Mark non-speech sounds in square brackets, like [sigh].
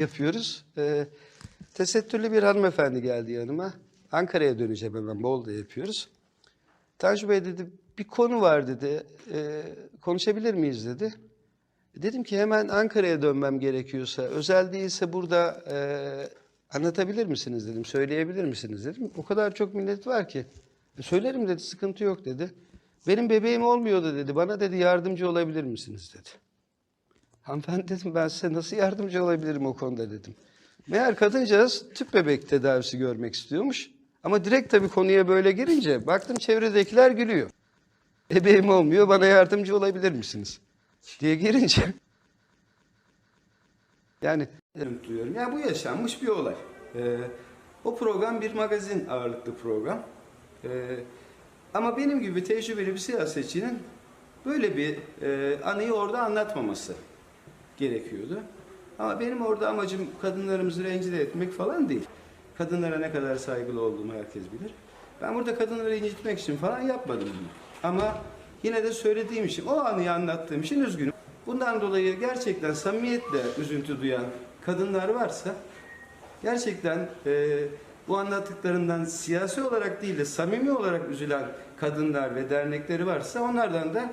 yapıyoruz. Ee, tesettürlü bir hanımefendi geldi yanıma. Ankara'ya döneceğim hemen Bolu'da yapıyoruz. Tanju Bey dedi bir konu var dedi. Ee, konuşabilir miyiz dedi. Dedim ki hemen Ankara'ya dönmem gerekiyorsa, özel değilse burada e, anlatabilir misiniz dedim, söyleyebilir misiniz dedim. O kadar çok millet var ki. "E, söylerim dedi, sıkıntı yok dedi. Benim bebeğim olmuyordu dedi, bana dedi yardımcı olabilir misiniz dedi. Hanımefendi dedim ben size nasıl yardımcı olabilirim o konuda dedim. Meğer kadıncağız tüp bebek tedavisi görmek istiyormuş. Ama direkt tabii konuya böyle girince baktım çevredekiler gülüyor. Bebeğim olmuyor bana yardımcı olabilir misiniz? diye girince [laughs] yani duyuyorum. Yani bu yaşanmış bir olay. Ee, o program bir magazin ağırlıklı program. Ee, ama benim gibi tecrübeli bir siyasetçinin böyle bir e, anıyı orada anlatmaması gerekiyordu. Ama benim orada amacım kadınlarımızı rencide etmek falan değil. Kadınlara ne kadar saygılı olduğumu herkes bilir. Ben burada kadınları incitmek için falan yapmadım bunu. Ama yine de söylediğim için, o anıyı anlattığım için üzgünüm. Bundan dolayı gerçekten samimiyetle üzüntü duyan kadınlar varsa gerçekten e, bu anlattıklarından siyasi olarak değil de samimi olarak üzülen kadınlar ve dernekleri varsa onlardan da